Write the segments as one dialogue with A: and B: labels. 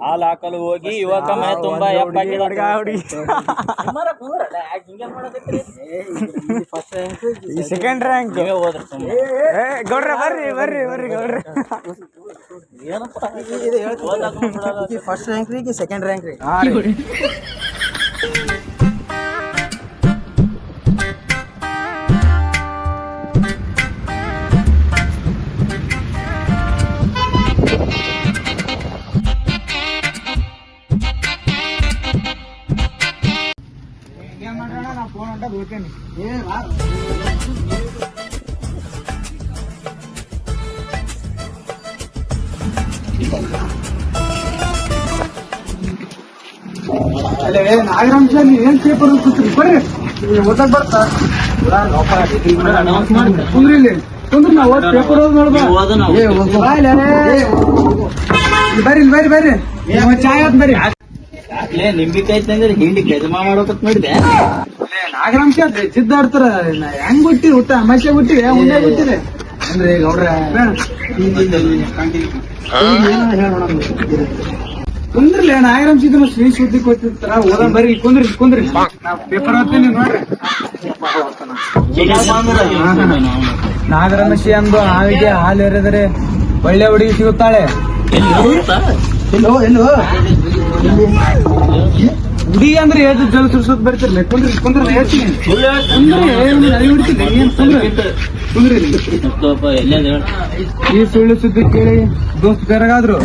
A: ಹಾಲು ಹಾಕಲು ಹೋಗಿ ಯುವಕ ಮನೆ ತುಂಬಾ ಎಪ್ಪ
B: ಈ ಸೆಕೆಂಡ್ ರ್ಯಾಂಕ್
A: ಹೋದ್ರ.
B: ಗೌಡ್ರ ಬರ್ರಿ ಬರ್ರಿ ಬರ್ರಿ ಗೌಡ್ರ.
A: ಏನಪ್ಪ.
C: ಫಸ್ಟ್ ರ್ಯಾಂಕ್ ರೀ ಸೆಕೆಂಡ್ ರ್ಯಾಂಕ್ ರೀ.
B: ಫೋನ್ ಹೊಂಟ ಬೀಳ್ತೇನೆ ಅಲ್ಲೇ ನಾಗರಾಮ್ ಸರ್ ನೀವ್ ಏನ್ ಪೇಪರ್ ಕೂತ್ರಿ ಬರ್ರಿ ಓದಕ್ ಬರ್ತಾ
A: announce ಮಾಡ್ತಾರೆ.
B: ಕುಂದ್ರಿ ಇಲ್ಲಿ ಕುಂದ್ರಿ ನಾವು ಓದ್ ಪೇಪರ್ ಓದ್ ನೋಡ್ಬಾ
A: ನೀವು ಓದು ನಾವು.
B: ಏ, ಹೋಗು. ಬಾ ಇಲ್ಲಿ, ಅರೇ. ಬರ್ರಿ ಇಲ್ಲಿ ಬರ್ರಿ ಬರ್ರಿ ಒಂದ್ ಚಾಯ್ ಆತ್ ಬರ್ರಿ
A: ಯಾಕ್ಲೆ ನಿಂಬಿಕಾಯಿ ತಂದ್ರೆ ಹಿಂಡಿ ಗಜಮಾ ಮಾಡೋಕತ್ ನೋಡಿದೆ
B: ನಾಗರಾಂಶ ಸಿದ್ಧಾರ್ಥರ ಸಿದ್ಧಾಡ್ತಾರ ಹೆಂಗ್ ಬಿಟ್ಟಿ ಊಟ ಅಮಾಶೆ ಬಿಟ್ಟಿವಿ ಉಂಡೆ ಬಿಟ್ಟಿದೆ ಅಂದ್ರೆ ಗೌಡ್ರ ಕುಂದ್ರಲ್ಲ ನಾಗರಾಮ್ ಸಿದ್ಧ ಶ್ರೀ ಸುದ್ದಿ ಕೊಟ್ಟಿರ್ತಾರ ಓದ ಬರ್ರಿ ಇಲ್ಲಿ ಕುಂದ್ರಿ. ಕುಂದ್ರಿ ನಾವ್ ಪೇಪರ್ ಓದ್ತೀನಿ ನೋಡ್ರಿ. ನಾಗರಮಶಿ ಅಂದು ಹಾವಿಗೆ ಹಾಲು ಎರೆದರೆ ಒಳ್ಳೆ ಹುಡುಗಿ ಸಿಗುತ್ತಾಳೆ.
C: ಎಲ್ಲೋ ಎಲ್ಲೋ.
B: ಹುಡುಗಿ ಅಂದ್ರೆ ಏದು ಜಲ್ ಸುರ್ಸೋದ್ ಬರ್ತಿರ್ಲಿ. ಕುಂದ್ರಿ ಕುಂದ್ರಿ ಹೇಳ್ತೀನಿ. ಕುಂದ್ರಿ ಕುಂದ್ರಿ? ಈ ಸುಳ್ಳು ಸುದ್ದಿ ಕೇಳಿ ದೋಸ್ತ್ ಬೇರೆಗಾದ್ರು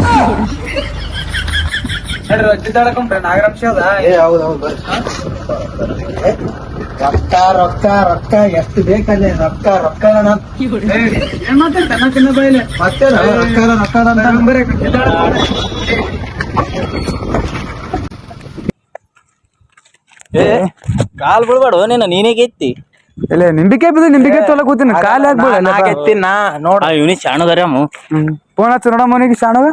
B: ಅಜ್ಜಿದ್ದಾಡಕೊಂಡ್ರೆ ನಾಗರಾಂಶ ಅದ
C: ಏ ಹೌದು ಹೌದು ಬರ್ರಿ. ರೊಕ್ಕ ರೊಕ್ಕ ರೊಕ್ಕ ಎಷ್ಟು ಬೇಕಲ್ಲ? ರೊಕ್ಕ ರೊಕ್ಕ
B: ಏ, ಏನ್ ಮಾತಾಡ್ತ? ನಾ ತಿನ್ನ ಬೈಲೆ
C: ಮತ್ತೆ ರೊಕ್ಕ ರೊಕ್ಕ
B: ಅಜ್ಜಿದ್ದಾಡಕೊಂಡ್ರೆ.
A: ಕಾಲ್ ಬಿಡ್ಬೇಡ ನೀನು ನೀನೇ ಗೆತ್ತಿ.
B: ಇಲ್ಲ ನಿಂಬಿಕೆ ಬಿದ್ದು ನಿಂಬಿಕೆ ತೊಲಕ್ ಕೂತೀನಿ. ಕಾಲ
C: ನಾ ನೋಡ.
A: ಆ ಇವನಿ ಶಾಣಗರ್ಯಾಮು
B: ಫೋನ್ ಹಚ್ಚ ನೋಡ ಮನೆಗೆ ಶಾಣಗ.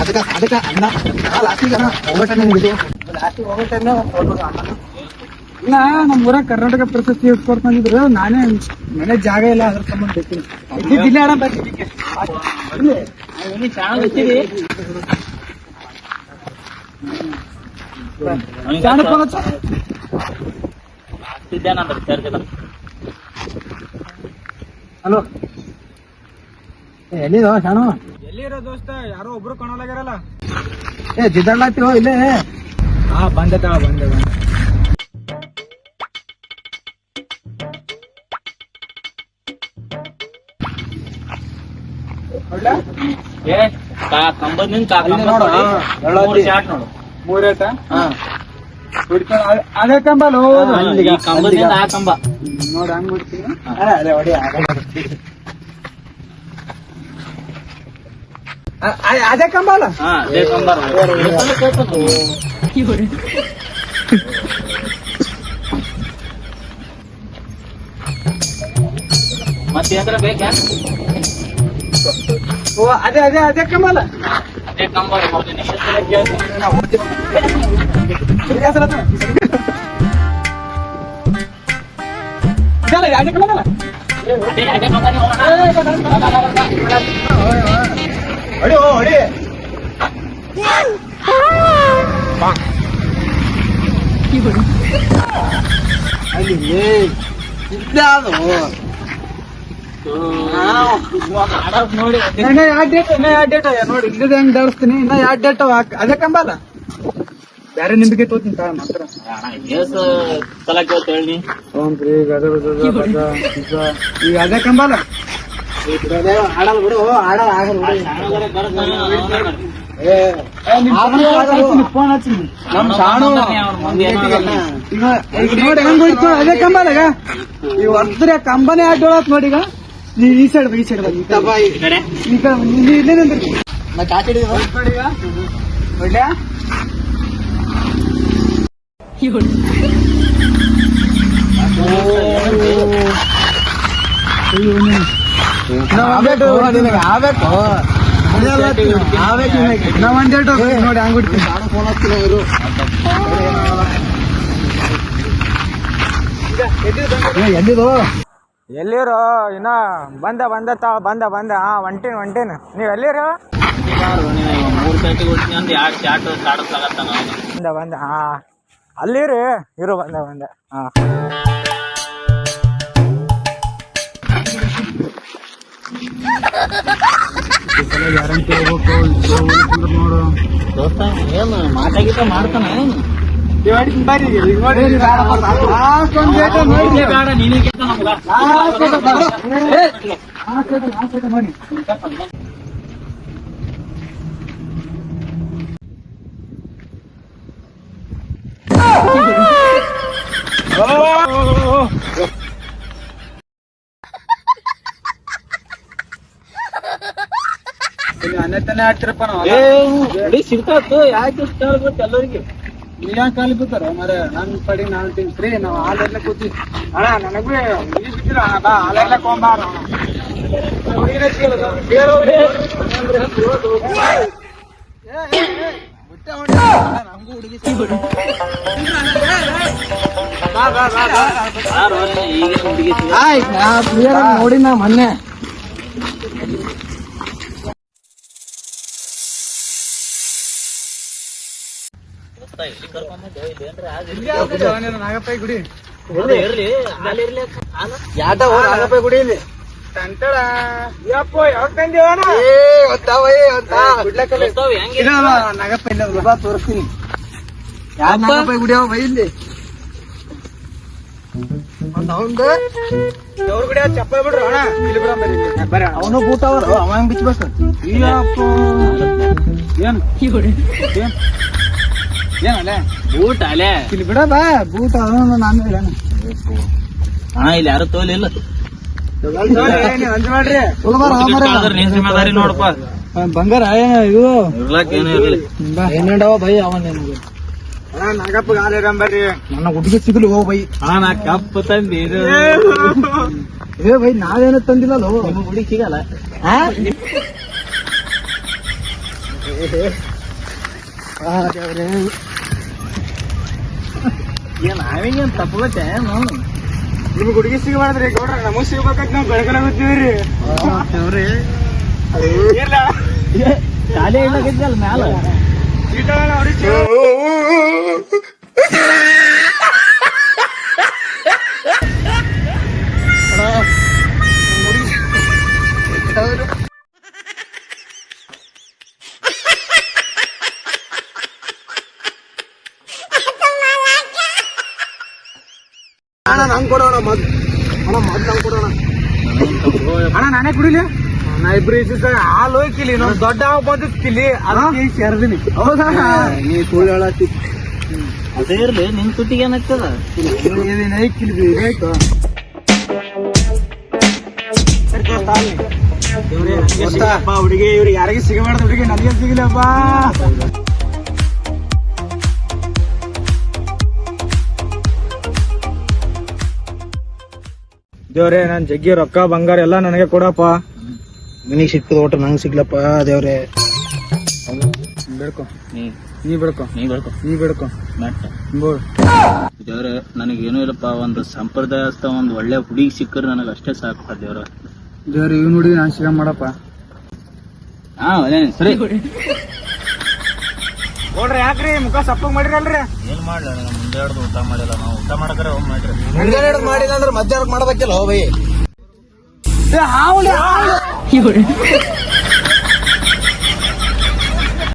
C: ಅದಕ್ಕ ಅದಕ್ಕ ಅಣ್ಣ ಲಾಸ್ಟಿಗೆ ಅಣ್ಣ ಹೋಗ್ಬೇಕಣ್ಣ ನಿಮ್ಗೆ ಲಾಸ್ಟಿಗೆ ಹೋಗ್ಬೇಕಣ್ಣ
B: ಇಲ್ಲ ನಮ್ ಊರಾಗ ಕರ್ನಾಟಕ ಪ್ರಶಸ್ತಿ ಇಟ್ಕೊಡ್ತಂದಿದ್ರು ನಾನೇ ಮನೆ ಜಾಗ ಇಲ್ಲ ಅದ್ರ ಸಂಬಂಧ ಬೇಕಿಲ್ಲ ಅಣ್ಣ ಹಚ್ಚು. ಹಲೋ
C: ಎಲ್ಲಿದೋ ಶಾಣು
B: ಎಲ್ಲಿರೋ ದೋಸ್ತ? ಯಾರೋ ಒಬ್ರು ಕಾಣಲಾಗಿರಲ್ಲ
C: ಏ ಜಿದ್ದಾಡ್ಲಾತಿರೋ ಇಲ್ಲೇ.
B: ಹಾ ಬಂದೆ ತಗ ಬಂದೆ ಬಂದೆ. ಹೊರ್ಡ್ಲಾ?
A: ಕಂಬದಿಂದ
C: ನೋಡು, ಹಾ.
B: ಅದ್-
A: ಕಂಬದಿಂದ ಆ ಕಂಬ.
B: ನೋಡಿ ಹಂಗ್ ಬಿಡ್ತೀನಿ
C: ಅದೇ ಹೊಡಿ ಆಗಲ್ಲ.
B: ಅ- ಅ- ಅದೇ ಕಂಬ ಅಲ್ಲ
A: ಹಾ ಅದೇ ಕಂಬ ಮತ್ತೆ ಏನಾರ ಬೇಕಾ
B: ಓ ಅದೇ ಅದೇ ಅದೇ ಕಂಬ ಅಲ್ಲ
A: ಅದೇ ಕಂಬ ಮತ್ತೆ ನೀ ಎಷ್ಟ್ ಸಲ ಕೇಳ್ತಿ?
C: ನಾವು ಹೋಗ್ತೀವಿ.
B: ಇದೆಯಾ ಸಲ ಅದು? ಇದಲ್ಲ, ಅದೇ ಕಂಬ ಇನ್ನ ಯಾವ ಡೇಟ್ ಇನ್ನ ಯಾವ ಡೇಟ್ ನೋಡಿ ಇಲ್ಲದ ಹೆಂಗ್ ದಾಳಿಸ್ತೀನಿ ಇನ್ನ ಯಾವ ಡೇಟ್ ಅದೇ ಕಂಬ ಬೇರೆ ನಿಮ್ಗೆ ತೋತೀನಿ ತಾ ಮಾತ್ರ ಹ್ಞೂನ್ರಿ ಗದ. ಈಗ ಅದೇ ಕಂಬಲ್ಲ
C: ಆಡಲ್ ಬಿಡು ಆಡಲ್ ಆಗಲ್ಲ
B: ಫೋನ್ ಹಚ್ಚಿನಿ
C: ನಮ್ ಶಾಣು
B: ನೋಡಿ ಹೆಂಗ್ ಹೋಯ್ತು ಅದೇ ಕಂಬದಾಗ ಈಗ ಒಂದ್ರ ಕಂಬನೇ ಅಡ್ಡೋಳತ್ ನೋಡಿ ಈಗ ನೀ ಈ ಸೈಡ್ ಈ ಸೈಡ್ ಈ ಕಡೆ
C: ಬಾಯಿ
B: ಈ ಕಡೆ ನೀ ಇಲ್ಲೇ ನಿಂದಿರ್ತಿ
C: ಮತ್ತೆ ಆ ಕಡೆ ಇರು.
B: ನೋಡಿ ಈಗ ಒಳ್ಳೆ
C: ಆಬೇಕು
B: ಎಲ್ಲಿರೋ? ಇನ್ನ ಬಂದ ಬಂದ ತಾ ಬಂದ ಬಂದ. ಹಾ ಒಂಟಿನ ಒಂಟಿನ. ನೀವ್ ಎಲ್ಲಿರೋ?
A: ಬಂದ ಬಂದ. ಹಾ ಅಂತ ಇರು,
B: ಬಂದ ಬಂದ. ಹಾ Ha ha ha ಬಂದ ಹಾ ಗ್ಯಾರಂಟಿ ಹೋಗ್ಬೇಕು ನೋಡು
A: ದೋಸ್ತ ಏನ್ ಮಾಡ್ತಾನ ಏನ್ ಬೇಡ ನೀನೇ ಕೇಳ್ತ ನಮ್ಗ
B: ಅನ್ನತಾನೆ ಹಾಕ್ತಿರಪ್ಪ
A: ಏ ರೆಡಿ ಸಿಗ್ತಾತು ಯಾಕೆ ಇಷ್ಟ ಆಗ್ಬೇಕು ಎಲ್ಲರಿಗೆ
B: ಯಾಕೆ ಕಾಲಿ ಬಿದ್ದಾರ ಮರ ನನ್ ಪಡಿ ನಾನ್ ತಿಂತ್ರಿ ನಾವ್ ಹಾಲೆಲ್ಲ ಕೂತಿ ಅಣ್ಣ ನನಗೂ ನೀವ್ ಬಿಟ್ಟಿರ ಅಣ್ಣ ಬಾ ಹಾಲೆಲ್ಲ ಕೊಂಬಾರ
A: ಈಗ ಹುಡುಗಿ
C: ನೋಡಿ ನಾ ಮೊನ್ನೆ
A: ದೋಸ್ತ ಇಲ್ಲಿ ಕರ್ಕೊಂಬಂದೆ ಇಲ್ಲಿ ಏನ್ರ ಆಗಿ
B: ನಾಗಪ್ಪ ಗುಡಿ.
A: ಇರ್ಲಿ ಅಲ್ಲಿ ಇರ್ಲಿ ನಾನು
C: ಯಾಟ ಹೋಗ್ ನಾಗಪ್ಪ ಗುಡಿ ಇಲ್ಲಿ?
B: ತಂತಳ. ಯಪ್ಪ ಯಾವಾಗ ತಂದೇವಣ
C: ಏ ಒತ್ತಾವ ಏ
B: ನಾಗಪ್ಪ ಇಲ್ಲ
C: ಬಾ ತೋರಿಸ್ತೀನಿ. ಗುಡಿ ಅವ ಬೈ ಇಲ್ಲಿ. ಅವನು ಬೂಟ್ ಅವರು. ಅವ ಹೆಂಗ್
B: ಅಯ್ಯಪ್ಪ. ಏನ್?
A: ಬೂಟ್ ಅಲೆ
B: ಇಲ್ಲಿ ಬಿಡ ಬಾ ಬೂಟ್ ನಾನು ಹೇಳ
A: ಹಾ ಇಲ್ಲಿ ಯಾರು ತೋಲಿಲ್ಲ ನೋಡಪ್ಪ
B: ಬಂಗಾರ ಏನ ಇದು
A: ಇರ್ಲಾಕ ಏನು ಇರ್ಲಿ
C: ಬೈ. ಅವ ನಿನ್ಗೆ
B: ನಾಗಪ್ಪ
C: ನನ್ನ ಹುಡುಗಿ ಸಿಗಲಿ ಹೋ ಬೈ.
A: ಹಾ ನಾ ಕಪ್ಪ ತಂದಿ
C: ಏ ಬೈ ನಾವೇನು ತಂದಿಲ್ಲಲ್ಲೋ.
A: ನಿಮ್ಮ ಹುಡುಗಿ ಸಿಗಲ್ಲ.
C: ಹಾ? ಆ, ದೇವ್ರೇ.
A: ಏನ್ ನಾವೇನ್ ತಪ್ಪಗತ್ತೆ ನಾನು
B: ನಿಮ್ಗೆ ಹುಡುಗಿ ಸಿಗಬಾರ್ದ್ರಿ ಗೌಡ್ರ ನಮಗ್ ಸಿಗ್ಬೇಕಂತ ನಾವ್ ಬೆಳಗನ ಗೊತ್ತೀವ್ರಿ
C: ಆ, ದೇವ್ರೇ.
B: ಇಲ್ಲ.
A: ಶಾಲೆ ಇಡ್ಲಾಕೈತಲ್ಲ ಮ್ಯಾಲ.
C: ಅಣ್ಣ ನಂಗ್ ಕೊಡೋಣ ಮದ್ ಅಣ್ಣ ಮದ್ ನಂಗ್ ಕೊಡೋಣ.
B: ಅಣ್ಣ ನಾನೇ ಕುಡಿಲಿ? ನಾ ಇಬ್ರು ಹಾಲು ಹೋಯ್ಕಿಲಿ ನಮ್ ದೊಡ್ಡ ಹಾವು ಅದಕ್ಕೆ ಸೇರ್ದಿನಿ ಹೌದಾ?
C: ನೀ ಸುಳ್ಳು ಹೇಳತ್ತಿ
A: ಅದೇ ಇರ್ಲಿ ನಿನ್ ತುಟ್ಟಿಗೆ ಏನಾಗ್ತದ?
B: ಹುಡುಗಿ ಇವ್ರಿಗೆ ಯಾರಿಗೆ ಸಿಗಬಾರ್ದು ಹುಡುಗಿ ನನಗೆ ಸಿಗಲಪ್ಪ ದೇವ್ರೆ ನಾನ್ ಜಗ್ಗಿ ರೊಕ್ಕ ಬಂಗಾರ ಎಲ್ಲ ನನಗೆ ಕೊಡಪ್ಪ.
C: ನಿನಗ್ ಸಿಕ್ಕದ ಒಟ್ಟು ನಂಗೆ ಸಿಗ್ಲಪ್ಪ ದೇವ್ರೆ.
B: ಬೇಡ್ಕೊ.
A: ನೀ
B: ನೀ ಬೇಡ್ಕೊ.
A: ನೀ ಬೇಡ್ಕೊ.
B: ನೀ ಬೇಡ್ಕೊ.
A: ದೇವ್ರೆ
B: ನನಗೆ
A: ದೇವ್ರೆ ನನಗೇನು ಇಲ್ಲಪ್ಪ ಒಂದು ಸಂಪ್ರದಾಯಸ್ಥ ಒಂದು ಒಳ್ಳೆ ಹುಡುಗಿ ಸಿಕ್ಕರೆ ನನಗೆ ಅಷ್ಟೇ ಸಾಕಪ್ಪ ದೇವ್ರ.
B: ದೇವ್ರ ಇವ್ ನೋಡಿ ನಾನು ಸಿಗ ಮಾಡಪ್ಪ.
A: ಹಾ ಅದೇ ಸರಿ.
B: ನೋಡ್ರಿ ಯಾಕ್ರಿ? ಮುಖ ಸಪ್ಪಗ್ ಮಾಡಿರಲ್ರಿ?
A: ಏನ್ ಮಾಡ್ಲ ಮುಂದೆ ಹಿಡ್ದು ಊಟ ಮಾಡಿಲ್ಲ ನಾವು ಊಟ ಮಾಡಕ್ರೆ ಹೋಗ್ ಮಾಡ್ರಿ.
C: ಮುಂದೆ ಹಿಡ್ದು ಮಾಡಿಲ್ಲ ಅಂದ್ರೆ ಮಧ್ಯಾಹ್ನಕ್ಕೆ ಮಾಡ್ಬೇಕಿಲ್ಲ ಹೋ ಹಾವು
B: ಹಾವಳಿ